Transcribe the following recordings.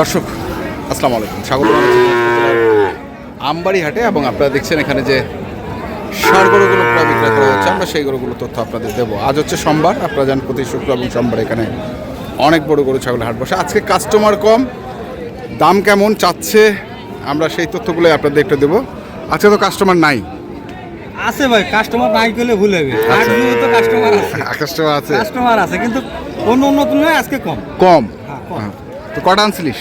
দর্শক আসসালামু আলাইকুম। স্বাগত আমবাড়ি হাটে এবং আপনারা দেখছেন এখানে যে সার গরুগুলো প্রায় বিক্রয় করা হচ্ছে আমরা সেই গরুগুলো তথ্য আপনাদের দেবো। আজ হচ্ছে সোমবার আপনারা জানেন প্রতি শুক্র এবং সোমবার এখানে অনেক বড় গরু ছাগল হাট বসে। আজকে কাস্টমার কম দাম কেমন চাচ্ছে আমরা সেই তথ্যগুলোই আপনাদের একটু দেবো। আজকে তো কাস্টমার নাই। আছে ভাই কাস্টমার নাই করলে ভুল হবে। আচ্ছা। আট তো কাস্টমার আছে। কাস্টমার আছে। কাস্টমার আছে কিন্তু অন্য অন্য তুলনায় আজকে কম। কম। হ্যাঁ, কম। হ্যাঁ। তো কটা আনছিলিস?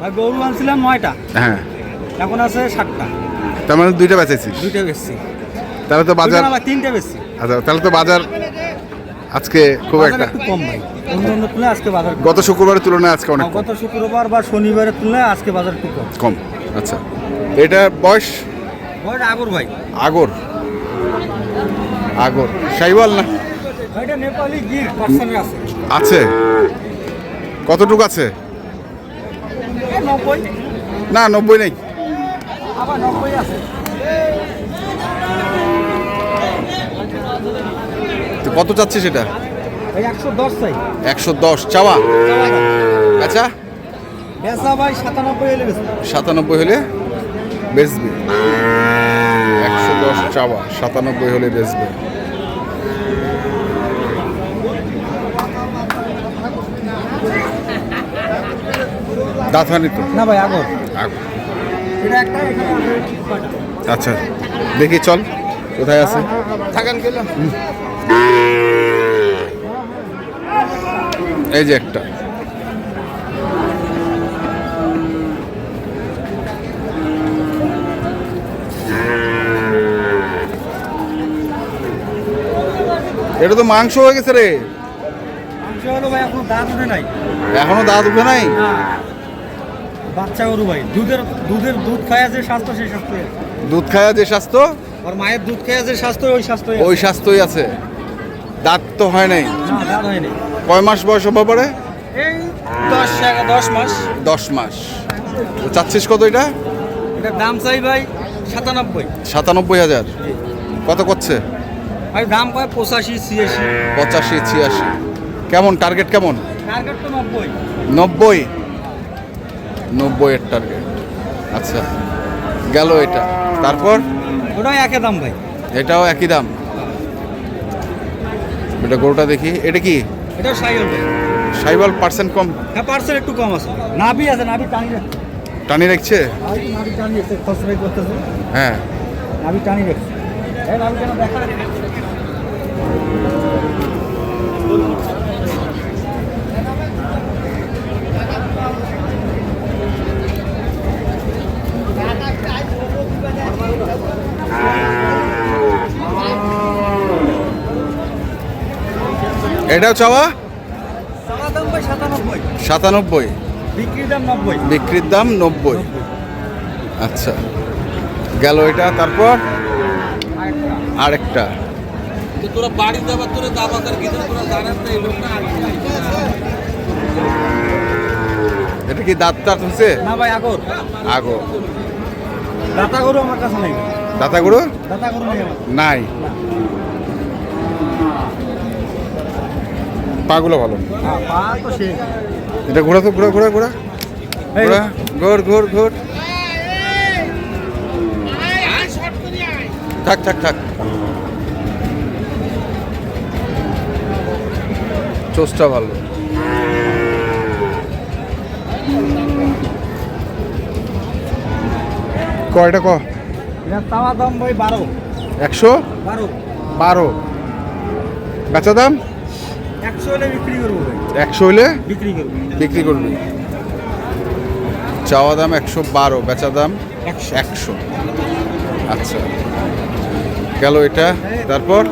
ভাই গরু আনছিলাম নয়টা। হ্যাঁ। এখন আছে ষাটটা তার মানে দুইটা বেচেছিস? দুইটা বেচছি। তাহলে তো বাজার তিনটা বেচছি। আচ্ছা তাহলে তো বাজার আজকে খুব একটা। কম ভাই। অন্য অন্য তুলনায় আজকে বাজার গত শুক্রবারের তুলনায় আজকে অনেক গত শুক্রবার বা শনিবারের তুলনায় আজকে বাজার একটু কম। কম আচ্ছা। এটা বয়স? ভাইটা আগর ভাই। আগর। আগর। সাইওয়াল না? ভাইটা নেপালি গির আছে। আছে। কতটুকু আছে? না নব্বই নেই। আবার নব্বই আছে। কত চাচ্ছে সেটা একশো দশ চাওয়া? আচ্ছা। সাতানব্বই হলে বেচবে। একশো দশ চাওয়া সাতানব্বই হলে বেচবে। দাঁত হয়নি তো। না ভাই আগর। আগর। আচ্ছা দেখি চল। কোথায় আছে? থাকান গেলাম এই যে একটা। এটা তো মাংস হয়ে গেছে রে। মাংস ভাই এখনও দাঁত উঠে নাই। এখনও দাঁত উঠে নাই? না বাচ্চা গরু ভাই দুধের দুধের দুধ খায় যে স্বাস্থ্য সেই স্বাস্থ্য দুধ খায়া যে স্বাস্থ্য? আর মায়ের দুধ খায় যে স্বাস্থ্য ওই স্বাস্থ্য ওই স্বাস্থ্যই আছে। দাঁত তো হয় নাই? কয় মাস বয়স হতে পারে? এই দশ দশ মাস। দশ মাস। চাচ্ছিস কত এটা? এটার দাম চাই ভাই সাতানব্বই। সাতানব্বই হাজার। কত করছে? ভাই দাম পায় পঁচাশি ছিয়াশি। পঁচাশি ছিয়াশি। কেমন? টার্গেট কেমন? টার্গেট তো নব্বই। নব্বই? নব্বইয়ের টার্গেট আচ্ছা গেল এটা। তারপর? ওটাই একই দাম ভাই। এটাও একই দাম। এটা গরুটা দেখি। এটা কি? এটাও সাইকেল ভাই। সাইবাল পার্সেন্ট কম? হ্যাঁ পার্সেন্ট একটু কম আছে। নাভি আছে নাভি টানি রাখছে। টানি রাখছে? নাভি টানি রাখছে খসড়াই করতেছে। হ্যাঁ। নাভি টানি রাখছে। এই নাভি কেন দেখা এটাও চাওয়া? সাতানব্বই। বিক্রির দাম নব্বই। বিক্রির দাম নব্বই। আচ্ছা। গেল এটা তারপর? আরেকটা। তোরা বাড়ি যাবার তোরা দাবাকার গিয়ে তোরা জানাস না এই লোকটা এটা কি দাঁত দাঁত হচ্ছে না ভাই আগর। আগো দাতা গরু আমার কাছে নেই। দাতা গুঁড়ো দাতা গরু নাই। পাগুলো ভালো। হ্যাঁ এটা ঘোরা তো ঘোরা ঘোরা ঘোরা। এই, ঘোরা ঘোর ঘোর ঘোর। থাক থাক থাক। চোষটা ভালো। কয়টা ক চাওয়া দাম ভাই বারো একশো বারো বারো বেচা দাম একশো হলে বিক্রি করব একশো বিক্রি করব বিক্রি করবি চাওয়া দাম একশো বারো বেচা দাম একশো একশো আচ্ছা গেল এটা তারপর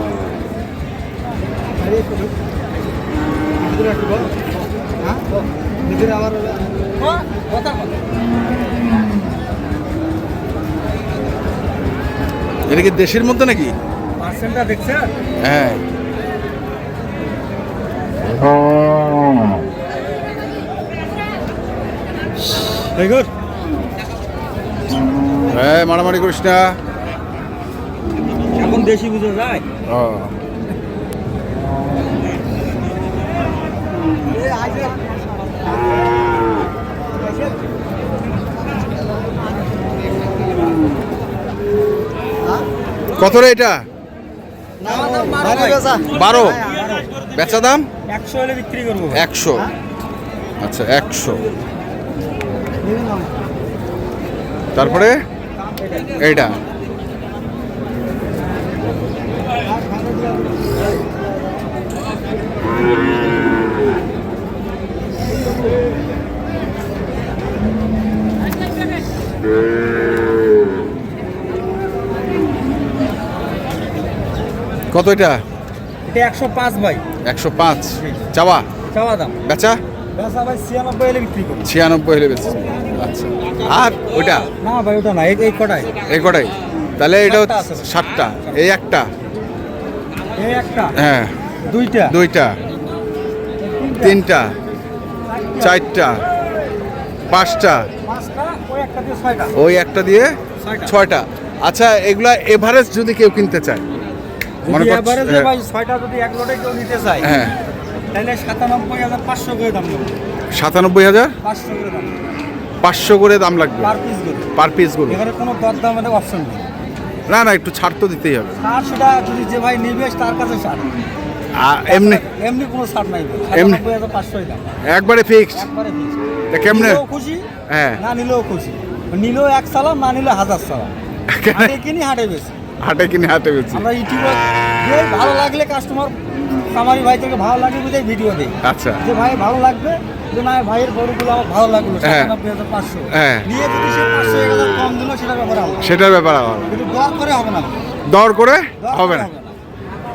এটা কি দেশের মধ্যে নাকি? হ্যাঁ। হ্যাঁ মারামারি করিস না। এখন দেশি বুঝে যায়। ও। কত রে এটা? বারো। বেচা দাম? একশো। হলে বিক্রি করব একশো আচ্ছা একশো। তারপরে? এইটা। কত এটা? এটা একশো পাঁচ ভাই। একশো পাঁচ। চাওয়া? চাওয়া দাম। বেচা? ছিয়ানব্বই হলে বিক্রি করব। ছিয়ানব্বই হলে বেচা। আচ্ছা। আর ওইটা? না ভাই ওটা না এই কটাই। এই কটাই। তাহলে এটা সাতটা সাতটা। এই একটা? এই একটা? হ্যাঁ। দুইটা? দুইটা। তিনটা? চারটা? পাঁচটা? পাঁচটা? ওই একটা দিয়ে ছয়টা। ওই একটা দিয়ে ছয়টা। ছয়টা। আচ্ছা এগুলা এভারেজ যদি কেউ কিনতে চায়? মনে করছ- হ্যাঁ। ভাই ছয়টা যদি এক লোটে কেউ নিতে চায় হ্যাঁ। তাহলে সাতানব্বই হাজার পাঁচশো করে দাম নেব সাতানব্বই হাজার? পাঁচশো করে দাম। পাঁচশো করে দাম লাগবে? পার পিস পার পিসগুলো এখানে কোনো দরদামের অপশন নেই। না না একটু ছাড় তো দিতেই হবে। আর সেটা যদি যে ভাই নিবে তার কাছে ছাড়। এমনি এমনি কোনো ছাড় নাই এমনি? পাঁচশোই দাম। একবারে ফিক্সড একবারে fixed। তা কেমনে? খুশি হ্যাঁ। না নিলেও খুশি। নিলেও এক সালাম না নিলে হাজার সালাম। কিনি হাটে বেশি হাটে কিনে হাটে বেশি আমরা ইউটিউবে ভালো লাগলে কাস্টমার কামারি ভাই থেকে ভালো লাগে বুঝে ভিডিও দেই আচ্ছা। যে ভাই ভালো লাগবে যে না ভাইয়ের গরুগুলো আমার ভালো লাগল হ্যাঁ। সাতানব্বই হাজার পাঁচশো। হ্যাঁ। নিয়ে যদি সে পাঁচশো এক হাজার কম দিল সেটা ব্যাপারে হবে সেটার ব্যাপার আলাদা কিন্তু দর করে হবে না। দর করে হবে না।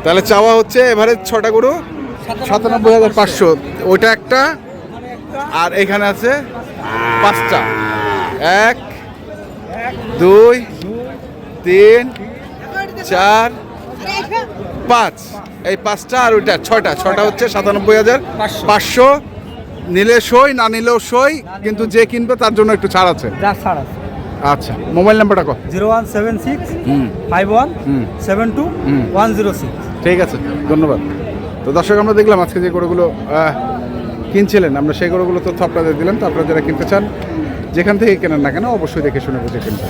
তাহলে চাওয়া হচ্ছে এবারে ছটা গরু সাতানব্বই হাজার পাঁচশো। ওইটা একটা আর এখানে আছে পাঁচটা। এক দুই তিন চার পাঁচ। এই পাঁচটা আর ওইটা ছয়টা। ছয়টা হচ্ছে সাতানব্বই হাজার। পাঁচশো। নিলে সই না নিলেও সই কিন্তু যে কিনবে তার জন্য একটু ছাড় আছে। ছাড় আছে। আচ্ছা মোবাইল নাম্বারটা কত zero one seven six five one seven two one zero six. ঠিক আছে ধন্যবাদ। তো দর্শক আমরা দেখলাম আজকে যে গরুগুলো কিনছিলেন আমরা সেই গরুগুলো তথ্য আপনাদের দিলাম। তো আপনারা যারা কিনতে চান যেখান থেকে কেনেন না কেন অবশ্যই দেখে শুনে বুঝে কিনবেন।